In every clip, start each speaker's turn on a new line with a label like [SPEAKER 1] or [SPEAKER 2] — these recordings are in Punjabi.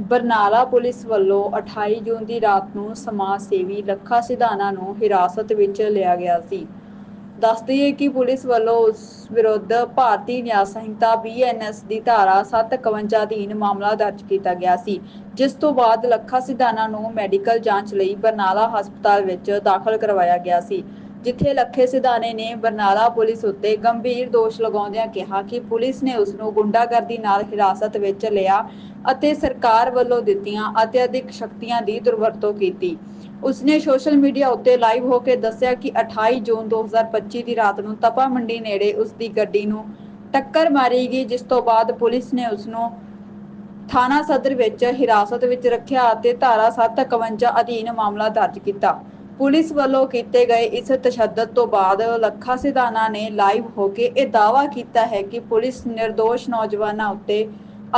[SPEAKER 1] ਬਰਨਾਲਾ ਪੁਲਿਸ ਵੱਲੋਂ 28 ਜੂਨ ਦੀ ਰਾਤ ਨੂੰ ਸਮਾਜ ਸੇਵੀ ਲੱਖਾ ਸਿਧਾਣਾ ਨੂੰ ਹਿਰਾਸਤ ਵਿੱਚ ਲਿਆ ਗਿਆ ਸੀ। ਦੱਸ ਦਈਏ ਕਿ ਪੁਲਿਸ ਵੱਲੋਂ ਉਸ ਵਿਰੁੱਧ ਭਾਰਤੀ ਨਿਆਂ ਸੰਹਿਤਾ ਬੀਐਨਐਸ ਦੀ ਧਾਰਾ 751 ਅਧੀਨ ਮਾਮਲਾ ਦਰਜ ਕੀਤਾ ਗਿਆ ਸੀ, ਜਿਸ ਤੋਂ ਬਾਅਦ ਲੱਖਾ ਸਿਧਾਣਾ ਨੂੰ ਮੈਡੀਕਲ ਜਾਂਚ ਲਈ ਬਰਨਾਲਾ ਹਸਪਤਾਲ ਵਿੱਚ ਦਾਖਲ ਕਰਵਾਇਆ ਗਿਆ ਸੀ। ਜਿੱਥੇ ਲੱਖੇ ਸਿਧਾਣੇ ਨੇ ਬਰਨਾਲਾ ਪੁਲਿਸ ਉੱਤੇ ਗੰਭੀਰ ਦੋਸ਼ ਲਗਾਉਂਦਿਆਂ ਕਿਹਾ ਕਿ ਪੁਲਿਸ ਨੇ ਉਸ ਨੂੰ ਗੁੰਡਾਗਰਦੀ ਨਾਲ ਹਿਰਾਸਤ ਵਿੱਚ ਲਿਆ ਅਤੇ ਸਰਕਾਰ ਵੱਲੋਂ ਦਿੱਤੀਆਂ ਅਤਿਅਧਿਕ ਸ਼ਕਤੀਆਂ ਦੀ ਦੁਰਵਰਤੋਂ ਕੀਤੀ। ਉਸਨੇ ਸੋਸ਼ਲ ਮੀਡੀਆ ਉੱਤੇ ਲਾਈਵ ਹੋ ਕੇ ਦੱਸਿਆ ਕਿ 28 ਜੂਨ 2025 ਦੀ ਰਾਤ ਨੂੰ ਤਪਾ ਮੰਡੀ ਨੇੜੇ ਉਸ ਦੀ ਗੱਡੀ ਨੂੰ ਟੱਕਰ ਮਾਰੀ ਗਈ, ਜਿਸ ਤੋਂ ਬਾਅਦ ਪੁਲਿਸ ਨੇ ਉਸ ਨੂੰ ਥਾਣਾ ਸਦਰ ਵਿੱਚ ਹਿਰਾਸਤ ਵਿੱਚ ਰੱਖਿਆ ਅਤੇ ਧਾਰਾ 751 ਅਧੀਨ ਮਾਮਲਾ ਦਰਜ ਕੀਤਾ। ਪੁਲਿਸ ਵੱਲੋਂ ਕੀਤੇ ਗਏ ਇਸ ਤਸ਼ੱਦਦ ਤੋਂ ਬਾਅਦ ਲੱਖਾ ਸਿਧਾਣਾ ਨੇ ਲਾਈਵ ਹੋ ਕੇ ਇਹ ਦਾਅਵਾ ਕੀਤਾ ਹੈ ਕਿ ਪੁਲਿਸ ਨਿਰਦੋਸ਼ ਨੌਜਵਾਨਾਂ ਉੱਤੇ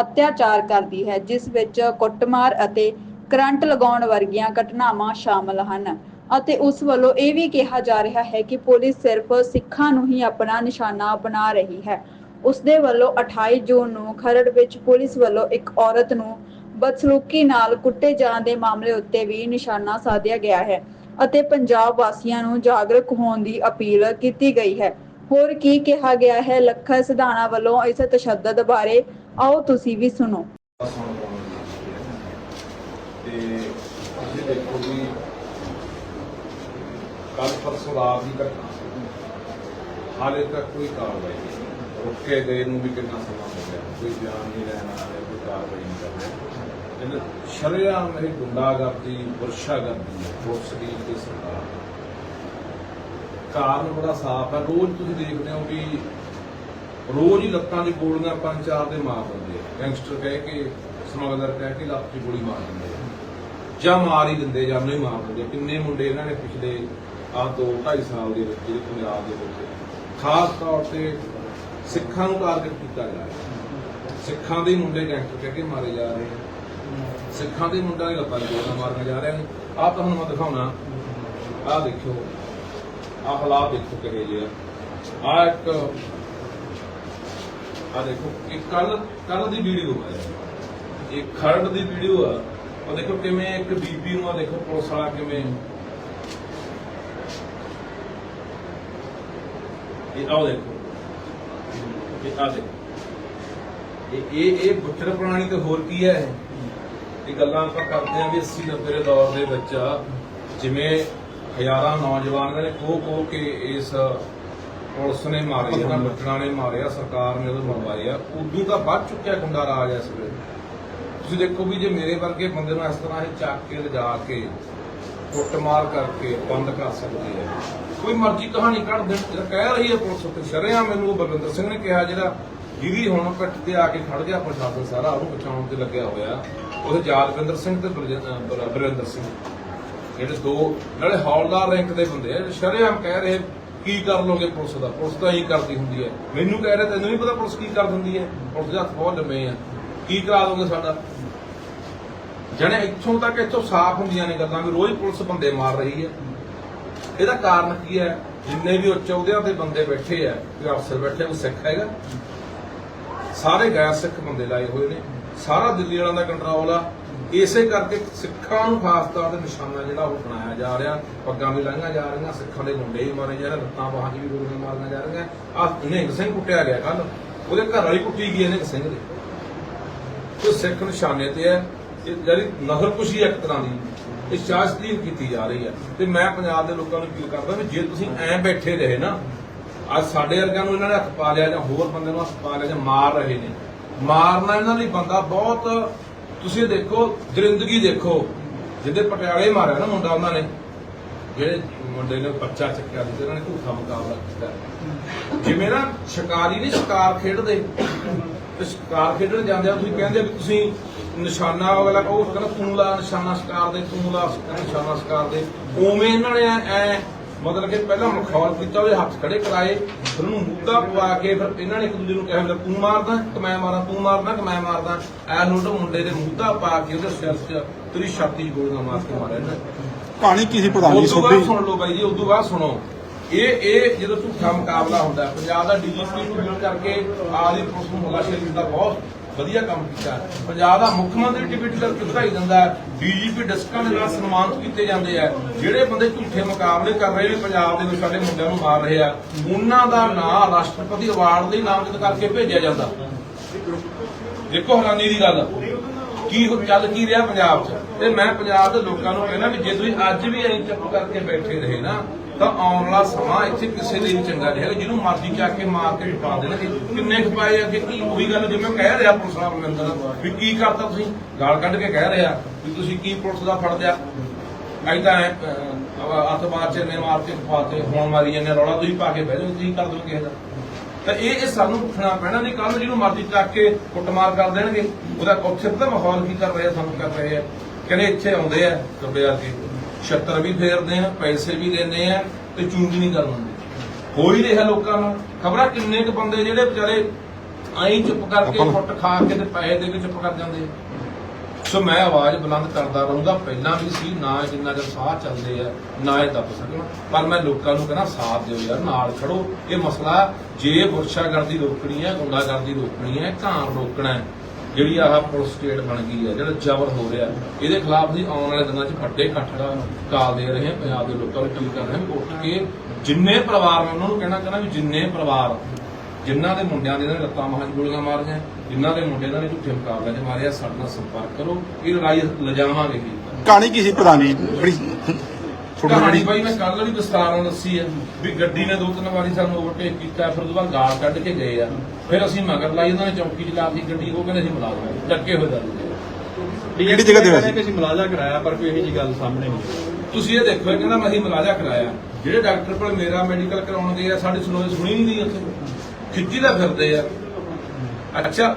[SPEAKER 1] ਅਤਿਆਚਾਰ ਕਰਦੀ ਹੈ, ਜਿਸ ਵਿੱਚ ਕੁੱਟਮਾਰ ਅਤੇ ਕਰੰਟ ਲਗਾਉਣ ਵਰਗੀਆਂ ਘਟਨਾਵਾਂ ਸ਼ਾਮਲ ਹਨ। ਅਤੇ ਉਸ ਵੱਲੋਂ ਇਹ ਵੀ ਕਿਹਾ ਜਾ ਰਿਹਾ ਹੈ ਕਿ ਪੁਲਿਸ ਸਿਰਫ ਸਿੱਖਾਂ ਨੂੰ ਹੀ ਆਪਣਾ ਨਿਸ਼ਾਨਾ ਬਣਾ ਰਹੀ ਹੈ। ਉਸ ਦੇ ਵੱਲੋਂ 28 ਜੂਨ ਨੂੰ ਖਰੜ ਵਿੱਚ ਪੁਲਿਸ ਵੱਲੋਂ ਇੱਕ ਔਰਤ ਨੂੰ ਬਦਸਲੂਕੀ ਨਾਲ ਕੁੱਟੇ ਜਾਣ ਦੇ ਮਾਮਲੇ ਉੱਤੇ ਵੀ ਨਿਸ਼ਾਨਾ ਸਾਧਿਆ ਗਿਆ ਹੈ। ਅਤੇ ਪੰਜਾਬ ਵਾਸੀਆਂ ਨੂੰ ਜਾਗਰੂਕ ਹੋਣ ਦੀ ਅਪੀਲ ਕੀਤੀ ਗਈ ਹੈ। ਹੋਰ ਕੀ ਕਿਹਾ ਗਿਆ ਹੈ? ਲੱਖਾ ਸਿਧਾਣਾ ਵੱਲੋਂ ਇਸ ਤਸ਼ੱਦਦ ਬਾਰੇ ਆਓ ਤੁਸੀਂ ਵੀ ਸੁਣੋ।
[SPEAKER 2] ਤੇ ਤੁਸੀਂ ਦੇਖੋ ਵੀ ਕੱਲ ਪਰਸੋਂ ਰਾਤ ਦੀ ਘਟਨਾ ਹਾਲੇ ਤੱਕ ਕੋਈ ਕਾਰਵਾਈ ਨਹੀਂ ਰੁਕੇ ਗਏ ਨੂੰ ਵੀ ਕਿੰਨਾ ਸਮਾਂ ਹੋ ਗਿਆ। ਕੋਈ ਬਿਆਨ ਨਹੀਂ ਲੈਣ ਕੋਈ ਕਾਰਵਾਈ ਨਹੀਂ ਕਰ ਰਿਹਾ। ਇਹਨੇ ਸ਼ਰਿਆਮ ਇਹ ਗੁੰਡਾਗਰਦੀ, ਵਰਸ਼ਾਗਰਦੀ ਹੈ ਦੀ ਤੇ ਸਰਕਾਰ ਕਾਰਨ ਬੜਾ ਸਾਫ਼ ਹੈ, ਰੋਜ਼ ਤੁਸੀਂ ਦੇਖਦੇ ਹੋ ਵੀ ਰੋਜ਼ ਹੀ ਲੱਤਾਂ ਦੀ ਗੋਲੀਆਂ ਪੰਜ ਚਾਰ ਦੇ ਮਾਰ ਦਿੰਦੇ ਗੈਂਗਸਟਰ ਕਹਿ ਕੇ, ਸਮਗਲਰ ਕਹਿ ਕੇ ਲੱਤ ਦੀ ਗੋਲੀ ਮਾਰ ਦਿੰਦੇ ਜਾਂ ਮਾਰ ਹੀ ਦਿੰਦੇ, ਜਾਂ ਨਹੀਂ ਮਾਰ ਦਿੰਦੇ ਕਿੰਨੇ ਮੁੰਡੇ ਇਹਨਾਂ ਨੇ ਪਿਛਲੇ ਆਹ ਦੋ 2.5 ਸਾਲ ਦੇ ਵਿੱਚ, ਜਿਹੜੇ ਪੰਜਾਬ ਦੇ ਵਿੱਚ, ਖਾਸ ਤੌਰ ਤੇ ਸਿੱਖਾਂ ਨੂੰ ਟਾਰਗੇਟ ਕੀਤਾ ਜਾ ਰਿਹਾ। ਸਿੱਖਾਂ ਦੇ ਮੁੰਡੇ ਗੈਂਗਸਟਰ ਕਹਿ ਕੇ ਮਾਰੇ ਜਾ ਰਹੇ ਆ। ਸਿੱਖਾਂ ਦੇ ਮੁੰਡਾ ਦੀ ਲੱਤਾਂ ਦੀ ਗੋਲੀਆਂ ਜਾ ਰਹੇ ਨੇ। ਆਹ ਤੁਹਾਨੂੰ ਮੈਂ ਦਿਖਾਉਣਾ। ਆਹ ਦੇਖਿਓ। ਆਹ ਹਾਲਾਤ ਦੇਖੋ ਕਿਹੋ ਜਿਹੇ ਆ। ਆਹ ਇੱਕ ਆਹ ਦੇਖੋ, ਇਹ ਕੱਲ ਕੱਲ ਦੀ ਵੀਡੀਓ ਹੈ ਇਹ ਖਰੜ ਦੀ ਵੀਡੀਓ ਆ। ਉਹ ਦੇਖੋ ਕਿਵੇਂ ਇੱਕ ਬੀਬੀ ਨੂੰ ਆ ਦੇਖੋ ਪੁਲਿਸ ਵਾਲਾ ਕਿਵੇਂ ਇਹ ਆਓ ਦੇਖੋ। ਇਹ ਆ ਦੇਖੋ। ਇਹ ਇਹ ਇਹ ਬੁੱਚੜ ਪ੍ਰਾਣੀ ਤੇ ਹੋਰ ਕੀ ਹੈ ਇਹ? ਗੱਲਾਂ ਆਪਾਂ ਕਰਦੇ ਆਂ ਵੀ 80 90 ਦੇ ਦੌਰ ਦੇ ਵਿੱਚ ਜਿਵੇਂ ਹਜ਼ਾਰਾਂ ਨੌਜਵਾਨਾਂ ਨੇ ਕੋ ਕੋ ਕੇ ਇਸ ਪੁਲਿਸ ਨੇ ਮਾਰੇ ਨਾ ਬੱਚਣਾ ਨੇ ਮਾਰਿਆ ਸਰਕਾਰ ਨੇ ਉਹਨੂੰ ਮਰਵਾਏ ਆ। ਉਦੋਂ ਤਾਂ ਵੱਧ ਚੁੱਕਿਆ ਗੁੰਡਾ ਰਾਜ ਇਸ ਵੇਲੇ। ਤੁਸੀਂ ਦੇਖੋ ਵੀ ਜੇ ਮੇਰੇ ਵਰਗੇ ਬੰਦੇ ਨੂੰ ਇਸ ਤਰ੍ਹਾਂ ਇਹ ਚੱਕ ਕੇ ਲਿਜਾ ਕੇ ਕੁੱਟਮਾਰ ਕਰਕੇ ਬੰਦ ਕਰ ਸਕਦੇ ਆ। ਕੋਈ ਮਰਜ਼ੀ ਕਹਾਣੀ ਕੱਢ ਜਿਹੜਾ ਕਹਿ ਰਹੀ ਹੈ ਪੁਲਿਸ ਉੱਤੇ ਸ਼ਰਿਆਂ ਮੈਨੂੰ ਬਲਵਿੰਦਰ ਸਿੰਘ ਨੇ ਕਿਹਾ ਜਿਹੜਾ ਜਿਹਦੀ ਹੁਣ ਪਿੱਠ ਤੇ ਆ ਕੇ ਖੜ ਗਿਆ ਪ੍ਰਸ਼ਾਸਨ ਸਾਰਾ, ਉਹਨੂੰ ਬਚਾਉਣ ਤੇ ਲੱਗਿਆ ਹੋਇਆ। ਉਹਦੇ ਜਾਦਵਿੰਦਰ ਸਿੰਘ ਤੇ ਬਲਜ- ਸਿੰਘ। ਜਿਹੜੇ ਦੋ, ਨਾਲੇ ਹੌਲਦਾਰ ਰੈਂਕ ਦੇ ਬੰਦੇ ਆ ਸ਼ਰਿਆਮ ਕਹਿ ਰਹੇ ਕੀ ਕਰ ਲੋਗੇ ਪੁਲਿਸ ਦਾ, ਪੁਲਿਸ ਤਾਂ ਇਹੀ ਕਰਦੀ ਹੁੰਦੀ ਹੈ। ਮੈਨੂੰ ਕਹਿ ਰਹੇ, ਤੈਨੂੰ ਨਹੀਂ ਪਤਾ ਪੁਲਿਸ ਕੀ ਕਰ ਦਿੰਦੀ ਹੈ? ਪੁਲਿਸ ਦੇ ਹੱਥ ਬਹੁਤ ਲੰਮੇ ਆ। ਕੀ ਕਰਾ ਦੋਗੇ ਸਾਡਾ? ਜਣੇ ਇੱਥੋਂ ਤੱਕ ਇੱਥੋਂ ਸਾਫ਼ ਹੁੰਦੀਆਂ ਨੇ ਗੱਲਾਂ ਵੀ ਰੋਜ਼ ਪੁਲਿਸ ਬੰਦੇ ਮਾਰ ਰਹੀ ਹੈ। ਇਹਦਾ ਕਾਰਨ ਕੀ ਹੈ? ਜਿੰਨੇ ਵੀ ਉੱਚ ਅਹੁਦਿਆਂ ਤੇ ਬੰਦੇ ਬੈਠੇ ਆ ਅਫਸਰ ਬੈਠੇ ਉਹ ਸਿੱਖ ਹੈਗਾ? ਸਾਰੇ ਗੈਰ ਸਿੱਖ ਬੰਦੇ ਲਾਏ ਹੋਏ ਨੇ। ਸਾਰਾ ਦਿੱਲੀ ਵਾਲਿਆਂ ਦਾ ਕੰਟਰੋਲ ਆ। ਇਸੇ ਕਰਕੇ ਸਿੱਖਾਂ ਨੂੰ ਖਾਸ ਤੌਰ ਤੇ ਨਿਸ਼ਾਨਾ ਜਿਹੜਾ ਉਹ ਬਣਾਇਆ ਜਾ ਰਿਹਾ। ਪੱਗਾਂ ਵੀ ਲਾਈਆਂ ਜਾ ਰਹੀਆਂ, ਸਿੱਖਾਂ ਦੇ ਮੁੰਡੇ ਵੀ ਮਾਰੇ ਜਾ ਰਹੇ, ਲੱਤਾਂ ਬਾਹਾਂ ਵੀ ਗੋਲੀਆਂ ਮਾਰੀਆਂ ਜਾ ਰਹੀਆਂ। ਆ ਨਿਹੰਗ ਸਿੰਘ ਕੁੱਟਿਆ ਗਿਆ ਕੱਲ ਉਹਦੇ ਘਰ ਵਾਲੀ ਕੁੱਟੀ ਗਈ ਹੈ ਨਿਹੰਗ ਸਿੰਘ ਦੇ। ਤੇ ਸਿੱਖ ਨਿਸ਼ਾਨੇ ਤੇ ਹੈ। ਇਹ ਜਿਹੜੀ ਨਸਲਕੁਸ਼ੀ ਹੈ ਇੱਕ ਤਰ੍ਹਾਂ ਦੀ, ਇਹ ਸ਼ਾਸਤਰੀ ਕੀਤੀ ਜਾ ਰਹੀ ਹੈ। ਤੇ ਮੈਂ ਪੰਜਾਬ ਦੇ ਲੋਕਾਂ ਨੂੰ ਅਪੀਲ ਕਰਦਾ ਵੀ ਜੇ ਤੁਸੀਂ ਐਂ ਬੈਠੇ ਰਹੇ ਨਾ ਅੱਜ ਸਾਡੇ ਵਰਗਿਆਂ ਨੂੰ ਇਹਨਾਂ ਨੇ ਹੱਥ ਪਾ ਲਿਆ ਜਾਂ ਹੋਰ ਬੰਦੇ ਨੂੰ ਹੱਥ ਪਾ ਲਿਆ ਜਾਂ ਮਾਰ ਰਹੇ ਨੇ। ਮਾਰਨਾ ਇਹਨਾਂ ਲਈ ਬੰਦਾ ਬਹੁਤ, ਤੁਸੀਂ ਦੇਖੋ ਦਰਿੰਦਗੀ ਦੇਖੋ। ਜਿਹਦੇ ਪਟਿਆਲੇ ਮਾਰਿਆ ਨਾ ਮੁੰਡਾ ਉਹਨਾਂ ਨੇ, ਜਿਹੜੇ ਮੁੰਡੇ ਨੇ ਬੱਚਾ ਚੱਕਿਆ ਸੀ ਉਹਨਾਂ ਨੇ ਝੂਠਾ ਮੁਕਾਬਲਾ ਕੀਤਾ। ਜਿਵੇਂ ਨਾ ਸ਼ਿਕਾਰੀ ਨਹੀਂ ਸ਼ਿਕਾਰ ਖੇਡਦੇ, ਤੇ ਸ਼ਿਕਾਰ ਖੇਡਣ ਜਾਂਦੇ ਆ, ਤੁਸੀਂ ਕਹਿੰਦੇ ਵੀ ਤੁਸੀਂ ਨਿਸ਼ਾਨਾ ਅਗਲਾ ਕਹੋ ਕਹਿੰਦਾ ਤੂੰ ਲਾ ਨਿਸ਼ਾਨਾ ਸ਼ਿਕਾਰ ਦੇ, ਤੂੰ ਲਾ ਨਿਸ਼ਾਨਾ ਸ਼ਿਕਾਰ ਦੇ। ਉਵੇਂ ਇਹਨਾਂ ਨੇ ਐ ਮਤਲਬ ਕਿ ਪਹਿਲਾਂ ਮਖੌਲ ਕੀਤਾ ਉਹਦੇ ਹੱਥ ਖੜੇ ਕਰਾਏ ਫਿਰ ਉਹਨੂੰ ਮੁੱਦਾ ਪਵਾ ਕੇ ਫਿਰ ਇਹਨਾਂ ਨੇ ਇੱਕ ਦੂਜੇ ਨੂੰ ਕਿਹਾ ਵੀ ਤੂੰ ਮਾਰਦਾ ਕਿ ਮੈਂ ਮਾਰਾਂ ਤੂੰ ਮਾਰਦਾ ਕਿ ਮੈਂ ਮਾਰਦਾ। ਐ ਨੂੰ ਤਾਂ ਮੁੰਡੇ ਦੇ ਮੁੱਦਾ ਪਾ ਕੇ ਉਹਦੇ ਸਿਰ 'ਚ ਤੇਰੀ ਛਾਤੀ 'ਚ ਗੋਲੀਆਂ ਮਾਰ ਕੇ ਮਾਰਿਆ ਇਹਨਾਂ ਨੇ।
[SPEAKER 3] ਕਹਾਣੀ ਕੀ ਸੀ ਪ੍ਰਧਾਨ ਜੀ ਤੁਹਾਡੀ
[SPEAKER 2] ਸੁਣ ਲਓ ਬਾਈ ਜੀ ਤੋਂ ਬਾਅਦ ਸੁਣੋ। ਇਹ ਇਹ ਜਦੋਂ ਝੂਠਾ ਮੁਕਾਬਲਾ ਹੁੰਦਾ ਪੰਜਾਬ ਦਾ ਡੀਜੀਪੀ ਨੂੰ ਮਿਲ ਕਰਕੇ ਆਦੀ ਪੁਲਿਸ ਨੂੰ ਹਲਾਸ਼ੇ ਦਾ ਬਹੁਤ। ਵਧੀਆ ਕੰਮ ਕੀਤਾ ਪੰਜਾਬ ਦਾ ਮੁੱਖ ਮੰਤਰੀ ਟਿਕਟ ਕਰਕੇ ਵਧਾਈ ਦਿੰਦਾ ਡੀਜੀਪੀ ਡਿਸਕਾਂ ਦੇ ਨਾਲ ਸਨਮਾਨਿਤ ਕੀਤੇ ਜਾਂਦੇ ਆ। ਜਿਹੜੇ ਬੰਦੇ ਝੂਠੇ ਮੁਕਾਬਲੇ ਕਰ ਰਹੇ ਨੇ, ਪੰਜਾਬ ਦੇ ਵਿੱਚ ਸਾਡੇ ਮੁੰਡਿਆਂ ਨੂੰ ਮਾਰ ਰਹੇ ਆ। ਉਹਨਾਂ ਦਾ ਨਾਂ ਰਾਸ਼ਟਰਪਤੀ ਅਵਾਰਡ ਲਈ ਨਾਮਜ਼ਦ ਕਰਕੇ ਭੇਜਿਆ ਜਾਂਦਾ। ਦੇਖੋ ਹੈਰਾਨੀ ਦੀ ਗੱਲ। ਕੀ ਚੱਲ ਕੀ ਰਿਹਾ ਪੰਜਾਬ 'ਚ? ਤੇ ਮੈਂ ਪੰਜਾਬ ਦੇ ਲੋਕਾਂ ਨੂੰ ਕਹਿੰਦਾ ਵੀ ਜੇ ਤੁਸੀਂ ਅੱਜ ਵੀ ਐਂ ਚੁੱਪ ਕਰਕੇ ਬੈਠੇ ਰਹੇ ਨਾ ਤਾਂ ਆਉਣ ਵਾਲਾ ਸਮਾਂ ਇੱਥੇ ਕਿਸੇ ਲਈ ਨਹੀਂ ਚੰਗਾ ਰਹੇਗਾ ਜਿਹਨੂੰ ਮਰਜ਼ੀ ਚੱਕ ਕੇ ਮਾਰ ਕੇ ਪਾ ਦੇਣਗੇ ਕਿੰਨੇ ਖਪਾਏ ਅੱਗੇ ਕੀ ਉਹੀ ਗੱਲ ਜਿਵੇਂ ਕਹਿ ਰਿਹਾ ਪੁਲਿਸ ਵਾਲਾ ਬੰਦਾ ਵੀ ਕੀ ਕਰਤਾ ਤੁਸੀਂ? ਗਾਲ ਕੱਢ ਕੇ ਕਹਿ ਰਿਹਾ ਵੀ ਤੁਸੀਂ ਕੀ ਪੁਲਿਸ ਦਾ ਫੜ ਲਿਆ ਐਦਾਂ ਅਤਬਾਰ ਚ ਨੇ ਮਾਰ ਕੇ ਫਾਤੇ ਹੁਣ ਮਾਰੀ ਜਾਂਦੇ ਰੌਲਾ ਤੁਸੀਂ ਪਾ ਕੇ ਬਹਿ ਜਾਓ, ਤੁਸੀਂ ਕਰ ਦੋ ਕਿਸੇ ਦਾ? ਤਾਂ ਇਹ ਇਹ ਸਾਨੂੰ ਉੱਠਣਾ ਪੈਣਾ ਨਹੀਂ ਕੱਲ ਜਿਹਨੂੰ ਮਰਜ਼ੀ ਚੱਕ ਕੇ ਕੁੱਟਮਾਰ ਕਰ ਦੇਣਗੇ, ਉਹਦਾ ਉੱਥੇ ਤਾਂ ਮਾਹੌਲ ਕੀ ਕਰ ਰਹੇ ਸਾਨੂੰ ਕਰ ਰਹੇ ਆ? ਕਹਿੰਦੇ ਇੱਥੇ ਆਉਂਦੇ ਆ, ਤੁਹਾਡੇ ਆ ਕੇ ਛੱਤਰ ਵੀ ਫੇਰਦੇ ਆ ਪੈਸੇ ਵੀ ਦਿੰਦੇ ਆ ਤੇ ਚੂੰਗੀ ਨਹੀਂ ਕਰ ਦਿੰਦੇ। ਹੋ ਹੀ ਰਿਹਾ ਲੋਕਾਂ ਨਾਲ ਖਬਰਾਂ ਕਿੰਨੇ ਕੁ ਬੰਦੇ ਜਿਹੜੇ ਵਿਚਾਰੇ ਆਈ ਚੁੱਪ ਕਰਕੇ ਫੁੱਟ ਖਾ ਕੇ ਤੇ ਪੈਸੇ ਦੇ ਕੇ ਚੁੱਪ ਕਰ ਜਾਂਦੇ ਸੋ ਮੈਂ ਆਵਾਜ਼ ਬੁਲੰਦ ਕਰਦਾ ਰਹੂੰਗਾ। ਪਹਿਲਾਂ ਵੀ ਸੀ ਨਾ ਜਿੰਨਾ ਚਿਰ ਸਾਹ ਚੱਲਦੇ ਆ ਨਾ ਇਹ ਦੱਬ ਸਕਣ। ਪਰ ਮੈਂ ਲੋਕਾਂ ਨੂੰ ਕਹਿੰਦਾ ਸਾਥ ਦਿਓ ਯਾਰ ਨਾਲ ਖੜੋ। ਇਹ ਮਸਲਾ ਜੇ ਗੁਰਸ਼ਾਗਰਦੀ ਰੋਕਣੀ ਹੈ ਗੁੰਡਾਗਰਦੀ ਰੋਕਣੀ ਹੈ ਘਾਣ ਰੋਕਣਾ ਹੈ। ਜਿਹੜੀ ਆਹ ਪੁਲਿਸ ਸਟੇਟ ਬਣ ਗਈ ਹੈ ਜਿਹੜਾ ਜ਼ਬਰ ਹੋ ਰਿਹਾ, ਇਹਦੇ ਖਿਲਾਫ ਅਸੀਂ ਆਉਣ ਵਾਲੇ ਦਿਨਾਂ 'ਚ ਵੱਡੇ ਇਕੱਠ ਕਾਲ ਦੇ ਰਹੇ ਹਾਂ ਪੰਜਾਬ ਦੇ ਲੋਕਾਂ ਨੂੰ ਅਪੀਲ ਕਰ ਰਹੇ ਹਾਂ ਉੱਠ ਕੇ ਜਿੰਨੇ ਪਰਿਵਾਰ ਨੇ, ਉਹਨਾਂ ਨੂੰ ਕਹਿਣਾ ਚਾਹੁੰਦਾ ਵੀ ਜਿੰਨੇ ਪਰਿਵਾਰ ਜਿਨ੍ਹਾਂ ਦੇ ਮੁੰਡਿਆਂ ਦੇ ਇਹਨਾਂ ਨੇ ਲੱਤਾਂ ਮਹਾਂ ਗੋਲੀਆਂ ਮਾਰੀਆਂ, ਜਿਨ੍ਹਾਂ ਦੇ ਮੁੰਡੇ ਇਹਨਾਂ ਨੇ ਝੂਠੇ ਮੁਕਾਬਲੇ 'ਚ ਮਾਰਿਆ, ਸਾਡੇ ਨਾਲ ਸੰਪਰਕ ਕਰੋ, ਇਹ ਲੜਾਈ ਲਿਜਾਵਾਂਗੇ ਜੀ।
[SPEAKER 3] ਕਹਾਣੀ ਕੀ ਸੀ ਪੁਰਾਣੀ? ਬੜੀ
[SPEAKER 2] ਕਹਾਣੀ ਬਾਈ ਮੈਂ ਕੱਲ ਵਾਲੀ ਵਿਸਤਾਰ ਨਾਲ ਦੱਸੀ ਹੈ ਵੀ ਗੱਡੀ ਨੇ ਦੋ ਤਿੰਨ ਵਾਰੀ ਸਾਨੂੰ ਓਵਰਟੇਕ ਕੀਤਾ ਫਿਰ ਉਹਦੇ ਬਾਅਦ ਗਾਲ ਕੱਢ ਕੇ ਗਏ ਆ। ਫਿਰ ਅਸੀਂ ਮਗਰ ਲਾਈ ਉਹਨਾਂ ਨੇ ਚੌਕੀ ਚ ਲਾਤੀ ਗੱਡੀ ਉਹ ਕਹਿੰਦੇ ਅਸੀਂ ਮੁਲਾਜ਼ਮ ਚੱਕੇ ਹੋਏ ਜਾਂਦੇ
[SPEAKER 3] ਕਿਹੜੀ ਜਗ੍ਹਾ ਤੇ ਹੋਇਆ ਸੀ?
[SPEAKER 4] ਕਿ ਅਸੀਂ ਮਲਾਜਾ ਕਰਾਇਆ ਪਰ ਕੋਈ ਇਹੋ ਜੀ ਗੱਲ ਸਾਹਮਣੇ ਨਹੀਂ ਆਈ।
[SPEAKER 2] ਤੁਸੀਂ ਇਹ ਦੇਖੋ ਇਹ ਕਹਿੰਦਾ ਮੈਂ ਅਸੀਂ ਮਲਾਜਾ ਕਰਾਇਆ। ਜਿਹੜੇ ਡਾਕਟਰ ਕੋਲ ਮੇਰਾ ਮੈਡੀਕਲ ਕਰਾਉਣ ਗਏ ਆ ਸਾਡੀ ਸੁਣੋਈ ਸੁਣੀ ਨਹੀਂ ਗਈ ਉੱਥੇ। ਖਿੱਚੀ ਦਾ ਫਿਰਦੇ ਆ। ਅੱਛਾ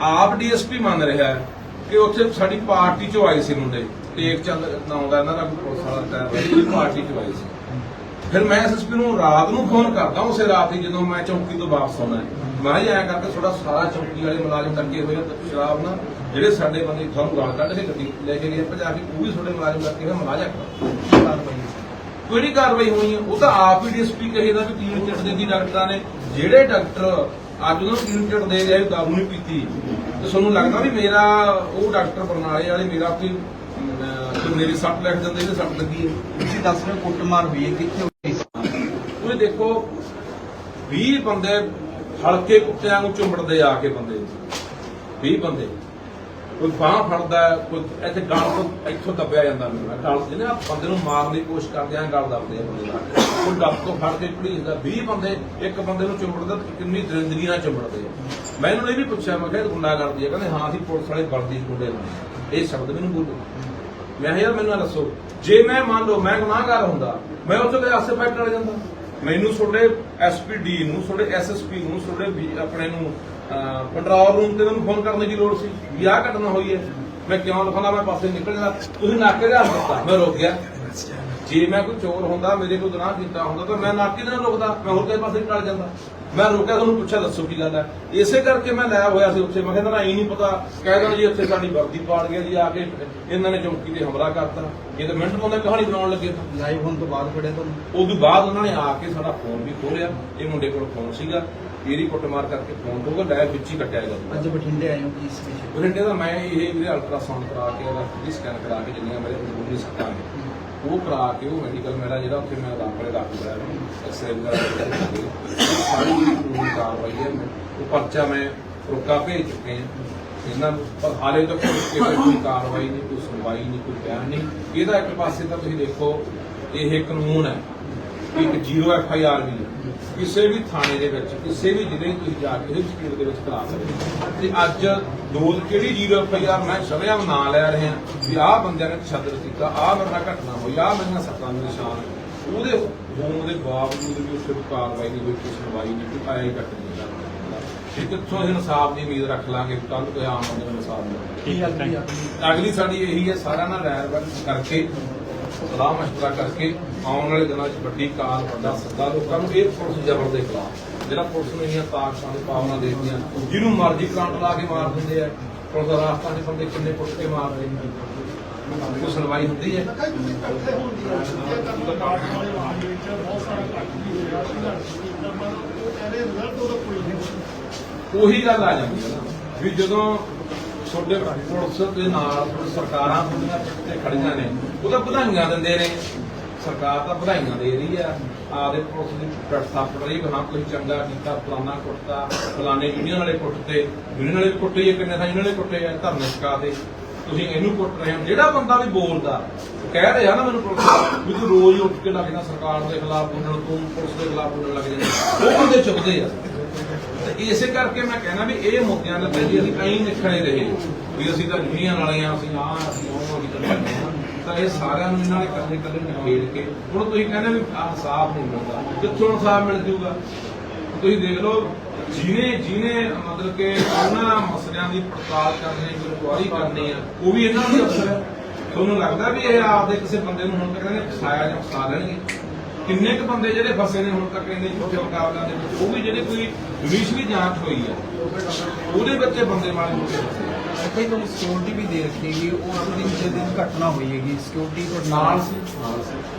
[SPEAKER 2] ਆਪ ਡੀਐਸਪੀ ਮੰਨ ਰਿਹਾ ਹੈ ਕਿ ਉੱਥੇ ਸਾਡੀ ਪਾਰਟੀ ਚੋਂ ਆਏ ਸੀ ਮੁੰਡੇ। ਟੇਕ ਚੰਦ ਨਾਮ ਦਾ ਇਹਨਾਂ ਦਾ ਕੋਈ ਪੁਲਿਸ ਵਾਲਾ ਟਾਇਰ ਵਾਲੀ ਪਾਰਟੀ ਚੋਂ ਆਏ ਸੀ। ਫਿਰ ਮੈਂ ਐਸਐਸਪੀ ਨੂੰ ਰਾਤ ਨੂੰ ਫੋਨ ਕਰਦਾ, ਉਸੇ ਰਾਤ ਹੀ ਜਦੋਂ ਮੈਂ ਚੌਕੀ ਤੋਂ ਵਾਪਸ ਆਉਣਾ ਮੈਂ ਕਿਹਾ ਐਂ ਕਰਕੇ ਥੋੜਾ ਸਾਰਾ ਚੌਕੀ ਵਾਲੇ ਮੁਲਾਜ਼ਮ ਲੱਗੇ ਹੋਏ ਤੇ ਸ਼ਰਾਬ ਨਾਲ ਜਿਹੜੇ ਸਾਡੇ ਬੰਦੇ ਤੁਹਾਨੂੰ ਗਾਲ ਕੱਢ ਕੇ ਗੱਡੀ ਲੈ ਕੇ ਗਏ ਭਜਾ ਕੇ, ਉਹ ਵੀ ਤੁਹਾਡੇ ਮੁਲਾਜ਼ਮ ਲੱਗੇ ਹੋਏ ਮਲਾਜਾ ਕੋਈ ਕਾਰਵਾਈ ਹੋਣੀ ਹੈ ਉਹ ਤਾਂ ਆਪ ਹੀ ਡੀਐਸਪੀ ਕਹੇਦਾ ਵੀ ਕਲੀਨ ਚਿੱਟ ਦਿੱਤੀ ਡਾਕਟਰਾਂ ਨੇ। ਜਿਹੜੇ ਡਾਕਟਰ ਅੱਜ ਉਹਨਾਂ ਕਲੀਨ ਚਿੱਟ ਦੇ ਰਿਹਾ ਦਾਰੂ ਨਹੀਂ ਪੀਤੀ। ਤੇ ਤੁਹਾਨੂੰ ਲੱਗਦਾ ਵੀ ਮੇਰਾ, ਉਹ ਡਾਕਟਰ ਬਰਨਾਲੇ ਵਾਲੇ, ਮੇਰਾ ਕੋਈ ਕੋਈ ਮੇਰੀ ਸੱਟ ਲਿਖ ਦਿੰਦੇ ਤੇ ਸੱਟ ਲੱਗੀ ਹੈ।
[SPEAKER 4] ਤੁਸੀਂ ਦੱਸ ਰਹੇ ਹੋ ਕੁੱਟਮਾਰ ਹੋਈ ਹੈ ਕਿੱਥੇ ਹੋਈ ਸੀ
[SPEAKER 2] ਤੁਸੀਂ ਦੇਖੋ 20 ਬੰਦੇ ਹਲਕੇ ਕੁੱਤਿਆਂ ਨੂੰ ਚੁੰਮੜਦੇ ਆ ਕੇ ਬੰਦੇ। 20 ਬੰਦੇ। ਕੋਈ ਬਾਹ ਫੜਦਾ ਕੋਈ ਇੱਥੇ ਗਲ ਤੋਂ ਇੱਥੋਂ ਦੱਬਿਆ ਜਾਂਦਾ ਮੈਨੂੰ। ਗਲ ਜਿਹਨੇ ਆ ਬੰਦੇ ਨੂੰ ਮਾਰਨ ਦੀ ਕੋਸ਼ਿਸ਼ ਕਰਦੇ ਆ ਗਲ ਦੱਬਦੇ ਆ ਬੰਦੇ ਦਾ ਕੋਈ ਡੱਬ ਤੋਂ ਫੜ ਕੇ ਘੜੀਸਦਾ 20 ਬੰਦੇ ਇੱਕ ਬੰਦੇ ਨੂੰ ਚੁੰਮੜਦਾ ਤੇ ਕਿੰਨੀ ਦਰਿੰਦਗੀ ਨਾਲ ਚੁੰਮੜਦੇ ਆ। ਮੈਂ ਇਹਨੂੰ ਇਹ ਵੀ ਪੁੱਛਿਆ ਮੈਂ ਕਿਹਾ ਗੁੰਡਾ ਕਰਦੀ ਹੈ ਕਹਿੰਦੇ ਹਾਂ ਅਸੀਂ ਪੁਲਿਸ ਵਾਲੇ ਵਰਦੀ ਗੁੰਡੇ ਨੇ। ਇਹ ਸ਼ਬਦ ਮੈਨੂੰ ਬੋਲੋ ਮੈਂ ਕਿਹਾ, ਯਾਰ, ਮੈਨੂੰ ਦੱਸੋ, ਜੇ ਮੈਂ ਮੰਨ ਲਓ ਮੈਂ ਗੁਨਾਹਗਾਰ ਹੁੰਦਾ, ਮੈਂ ਉੱਥੇ ਦੇ ਆਸੇ ਪਾਸੇ ਟਲ ਜਾਂਦਾ? ਮੈਨੂੰ ਤੁਹਾਡੇ ਐਸਪੀਡੀ ਨੂੰ, ਤੁਹਾਡੇ ਐਸਐਸਪੀ ਨੂੰ, ਤੁਹਾਡੇ ਆਪਣੇ ਨੂੰ ਕੰਟਰੋਲ ਰੂਮ ਤੇ ਮੈਨੂੰ ਫੋਨ ਕਰਨ ਦੀ ਲੋੜ ਸੀ ਵੀ ਆਹ ਘਟਨਾ ਹੋਈ ਹੈ। ਮੈਂ ਕਿਉਂ ਲਿਖਾਂਦਾ ਮੈਂ ਪਾਸੇ ਨਿਕਲ ਜਾਂਦਾ। ਤੁਸੀਂ ਨਾਕੇ ਦੇ ਹੱਥ ਦਿੱਤਾ, ਮੈਂ ਰੁਕ ਗਿਆ। ਜੇ ਮੈਂ ਕੋਈ ਚੋਰ ਹੁੰਦਾ ਮੇਰੇ ਕੋਲ ਗੁਨਾਹ ਕੀਤਾ ਹੁੰਦਾ ਤਾਂ ਮੈਂ ਨਾਕੇ ਨਾਲ ਰੁਕਦਾ ਮੈਂ ਹੋਰ ਕਿਸੇ ਪਾਸੇ ਟਲ ਜਾਂਦਾ। ਮੈਂ ਰੁਕਿਆ ਤੁਹਾਨੂੰ ਪੁੱਛਿਆ ਦੱਸੋ ਕੀ ਗੱਲ ਹੈ? ਇਸੇ ਕਰਕੇ ਮੈਂ ਲਾਇਆ ਹੋਇਆ ਸੀ ਉੱਥੇ। ਮੈਂ ਕਹਿੰਦਾ ਨਾ ਇਹ ਨਹੀਂ ਪਤਾ। ਕਹਿ ਦੇਣਾ ਜੀ ਉੱਥੇ ਸਾਡੀ ਵਰਦੀ ਪਾੜ ਗਿਆ ਜੀ ਆ ਕੇ। ਇਹਨਾਂ ਨੇ ਚੌਂਕੀ ਤੇ ਹਮਲਾ ਕਰਤਾ। ਇਹ ਤਾਂ ਮਿੰਟ ਤੋਂ ਕਹਾਣੀ ਬਣਾਉਣ ਲੱਗੇ ਤਾਂ।
[SPEAKER 4] ਲਾਈਵ ਹੋਣ ਤੋਂ ਬਾਅਦ ਫੜਿਆ ਤੁਹਾਨੂੰ?
[SPEAKER 2] ਉਦੋਂ ਬਾਅਦ ਉਹਨਾਂ ਨੇ ਆ ਕੇ ਸਾਡਾ ਫੋਨ ਵੀ ਖੋਲਿਆ ਇਹ ਮੁੰਡੇ ਕੋਲ ਫੋਨ ਸੀਗਾ। ਇਹਦੀ ਕੁੱਟਮਾਰ ਕਰਕੇ ਫੋਨ ਤੋਂ ਲੈ ਵਿੱਚ ਹੀ ਕੱਟਿਆ ਗਿਆ।
[SPEAKER 4] ਅੱਜ ਬਠਿੰਡੇ ਆਏ ਹੋ ਕੀ ਇਸ ਵਿਸ਼ੇ
[SPEAKER 2] ਬਰਿੰਡੇ ਦਾ ਮੈਂ ਇਹ ਵੀਰੇ ਅਲਟਰਾਸਾਊਂਡ ਕਰਾ ਕੇ ਉਹਦਾ ਸਕੈਨ ਕਰਾ ਕੇ ਜਿੰਨੀਆਂ ਮੇਰੇ ਅੰਦਰੂਨੀ ਸੱਟਾਂ ਨੇ ਉਹ ਕਰਾ ਕੇ ਉਹ ਮੈਡੀਕਲ ਮੇਰਾ ਜਿਹੜਾ ਉੱਥੇ ਮੈਂ ਦਾਖਲੇ ਦਾਖਲ ਕਰਾਇਆ ਐਕਸਰੇ ਵਗੈਰਾ ਸਾਰੀ ਕਾਨੂੰਨੀ ਕਾਰਵਾਈ ਹੈ ਉਹ ਪਰਚਾ ਮੈਂ ਰੁਕਾ ਭੇਜ ਚੁੱਕੇ ਹਾਂ। ਇਹਨਾਂ ਨੂੰ ਪਰ ਹਾਲੇ ਤੱਕ ਕੋਈ ਕਾਰਵਾਈ ਨਹੀਂ, ਕੋਈ ਸੁਣਵਾਈ ਨਹੀਂ, ਕੋਈ ਬਿਆਨ ਨਹੀਂ। ਇਹਦਾ ਇੱਕ ਪਾਸੇ ਤਾਂ ਤੁਸੀਂ ਦੇਖੋ, ਇਹ ਕਾਨੂੰਨ ਹੈ। ਇੱਕ ਜ਼ੀਰੋ ਐਫ ਆਈ ਆਰ ਵੀ ਹੈ। ਕਿਸੇ ਵੀ ਥਾਣੇ ਦੇ ਵਿੱਚ ਕਿਸੇ ਵੀ ਜ਼ਿਲ੍ਹੇ ਤੁਸੀਂ ਜਾ ਕੇ ਇਸ ਸਕੀਮ ਦੇ ਵਿੱਚ ਕਰਾ ਸਕਦੇ ਹੋ। ਤੇ ਅੱਜ ਦੋ ਕਿਹੜੀ ਜ਼ੀਰੋ ਐਫ ਆਈ ਆਰ? ਮੈਂ ਸ਼ਰਿਆਮ ਨਾਂ ਲੈ ਰਹੇ ਹਾਂ ਵੀ ਆਹ ਬੰਦਿਆਂ ਨੇ ਤਸ਼ੱਦਦ ਕੀਤਾ ਆਹ ਮੇਰੇ ਨਾਲ ਘਟਨਾ ਹੋਈ ਆਹ ਮੇਰੀਆਂ ਸੱਤਾਂ ਦੇ ਨਿਸ਼ਾਨ ਉਹਦੇ ਹੋਣ ਦੇ ਬਾਵਜੂਦ ਵੀ ਕੋਈ ਕਾਰਵਾਈ ਨਹੀਂ ਹੋਈ ਕੋਈ ਸੁਣਵਾਈ ਨਹੀਂ ਕੋਈ ਆਇਆ ਹੀ ਕੱਟ ਨਹੀਂ ਜਾਂਦਾ ਤੇ ਕਿੱਥੋਂ ਇਹ ਇਨਸਾਫ ਦੀ ਉਮੀਦ ਰੱਖ ਲਾਂਗੇ? ਕੱਲ ਕੋਈ ਆਮ ਬੰਦੇ ਨੂੰ ਇਨਸਾਫ ਮਿਲੇ ਅਗਲੀ ਸਾਡੀ ਇਹੀ ਹੈ ਸਾਰਿਆਂ ਨਾਲ ਰੈਰ ਕਰਕੇ ਸਲਾਹ ਮਸ਼ਵਰਾ ਕਰਕੇ ਆਉਣ ਵਾਲੇ ਦਿਨਾਂ 'ਚ ਵੱਡੀ ਕਾਲ, ਵੱਡਾ ਸੱਦਾ ਲੋਕਾਂ ਨੂੰ, ਇਹ ਪੁਲਿਸ ਜ਼ਬਰ ਦੇ ਖਿਲਾਫ। ਜਿਹੜਾ ਪੁਲਿਸ ਨੂੰ ਇੰਨੀਆਂ ਤਾਕਤਾਂ ਦੇ ਪਾਵਨਾ ਦੇਦੀਆਂ, ਜਿਹਨੂੰ ਮਰਜ਼ੀ ਕਰੰਟ ਲਾ ਕੇ ਮਾਰ ਦਿੰਦੇ ਆ, ਪੁਲਿਸ ਦਾ ਰਾਸਤਾ ਨਹੀਂ ਬੰਦੇ ਕਿੰਨੇ ਪੁੱਟ ਕੇ ਮਾਰਦੇ ਨੇ। ਕੋਈ ਸੁਣਵਾਈ ਹੁੰਦੀ ਹੈ? ਉਹੀ ਗੱਲ ਆ ਜਾਂਦੀ ਹੈ ਨਾ, ਵੀ ਜਦੋਂ ਤੁਹਾਡੇ ਪੁਲਿਸ ਦੇ ਨਾਲ ਸਰਕਾਰਾਂ ਤੁਹਾਡੀਆਂ ਤੇ ਖੜੀਆਂ ਨੇ ਉਹ ਤਾਂ ਵਧਾਈਆਂ ਦਿੰਦੇ ਨੇ। ਸਰਕਾਰ ਤਾਂ ਵਧਾਈਆਂ ਦੇ ਰਹੀ ਆ। ਆਪਦੇ ਪੁਲਿਸ ਦੀ ਪਿੱਠ ਥਾਪੜ ਰਹੀ ਵੀ ਹਾਂ ਚੰਗਾ ਕੀਤਾ, ਫਲਾਨਾ ਕੁੱਟਤਾ ਫਲਾਣੇ ਯੂਨੀਅਨ ਵਾਲੇ ਕੁੱਟਤੇ। ਯੂਨੀਅਨ ਵਾਲੇ ਕੁੱਟੇ ਕਿੰਨੇ ਥਾਂ ਯੂਨੀਅਨ ਵਾਲੇ ਕੁੱਟੇ ਆ, ਧਰਨੇ ਚੁਕਾ ਦੇ ਤੁਸੀਂ ਇਹਨੂੰ ਕੁੱਟ ਰਹੇ ਹੋ। ਜਿਹੜਾ ਬੰਦਾ ਵੀ ਬੋਲਦਾ ਕਹਿ ਰਿਹਾ ਨਾ ਮੈਨੂੰ ਪੁਲਿਸ ਵੀ ਤੂੰ ਰੋਜ਼ ਉੱਠ ਕੇ ਲੱਗਦਾ ਸਰਕਾਰ ਦੇ ਖਿਲਾਫ ਬੋਲਣ ਤੂੰ, ਪੁਲਿਸ ਦੇ ਖਿਲਾਫ ਬੋਲਣ ਲੱਗ ਜਾਂਦਾ। ਉਹ ਬੰਦੇ ਚੁੱਕਦੇ ਆ। ਤੇ ਇਸੇ ਕਰਕੇ ਮੈਂ ਕਹਿਣਾ ਵੀ ਇਹ ਮੁੱਦਿਆਂ ਦੇ ਪਹਿਲੀ ਅਸੀਂ ਐਂ ਨਿਖੜੇ ਰਹੇ। ਵੀ ਅਸੀਂ ਤਾਂ ਯੂਨੀਅਨ ਵਾਲੇ ਆ, ਅਸੀਂ ਆ ਅਸੀਂ ਉਹ ਅਸੀਂ ਤਾਂ ਤਾਂ ਇਹ ਸਾਰਿਆਂ ਨੂੰ ਇਹਨਾਂ ਨੇ ਇਕੱਲੇ ਇਕੱਲੇ ਨਿਖੇੜ ਕੇ, ਹੁਣ ਤੁਸੀਂ ਕਹਿੰਦੇ ਵੀ ਆਹ ਨਹੀਂ ਮਿਲਦਾ ਕਿੱਥੋਂ ਇਨਸਾਫ ਮਿਲ ਜੂਗਾ? ਤੁਸੀਂ ਦੇਖ ਲਓ, ਜਿਹਨੇ ਜਿਹਨੇ ਮਤਲਬ ਕਿ ਉਹਨਾਂ ਮਸਲਿਆਂ ਦੀ ਪੜਤਾਲ ਕਰਨੀ ਇਨਕੁਆਰੀ ਕਰਨੀ ਆ ਉਹ ਵੀ ਇਹਨਾਂ ਦੇ ਅਫਸਰ ਹੈ। ਤੁਹਾਨੂੰ ਲੱਗਦਾ ਵੀ ਇਹ ਆਪਦੇ ਕਿਸੇ ਬੰਦੇ ਨੂੰ ਹੁਣ ਤੱਕ ਕਹਿੰਦੇ ਫਸਾਇਆ ਜਾਂ ਫਸਾ ਲੈਣਗੇ? ਕਿੰਨੇ ਕੁ ਬੰਦੇ ਜਿਹੜੇ ਫਸੇ ਨੇ ਹੁਣ ਤੱਕ ਇਹਨੇ ਝੂਠੇ ਮੁਕਾਬਲਿਆਂ ਦੇ ਵਿੱਚ? ਉਹ ਵੀ ਜਿਹੜੇ ਕੋਈ ਜੁਡੀਸ਼ਰੀ ਜਾਂਚ ਹੋਈ ਆ ਉਹਦੇ ਵਿੱਚ ਇਹ ਬੰਦੇ ਮਾਰੇ ਮੁੱਕੇ ਫਸੇ
[SPEAKER 4] ਇੱਥੇ ਤੁਹਾਨੂੰ ਸਿਕਿਉਰਿਟੀ ਵੀ ਦੇ ਰੱਖੀ ਹੈਗੀ ਉਹ ਆਪਣੀ ਦਿਨ ਦਿਨ ਘਟਨਾ ਹੋਈ ਹੈਗੀ ਸਿਕਿਉਰਿਟੀ ਤੁਹਾਡੇ
[SPEAKER 2] ਨਾਲ ਸੀ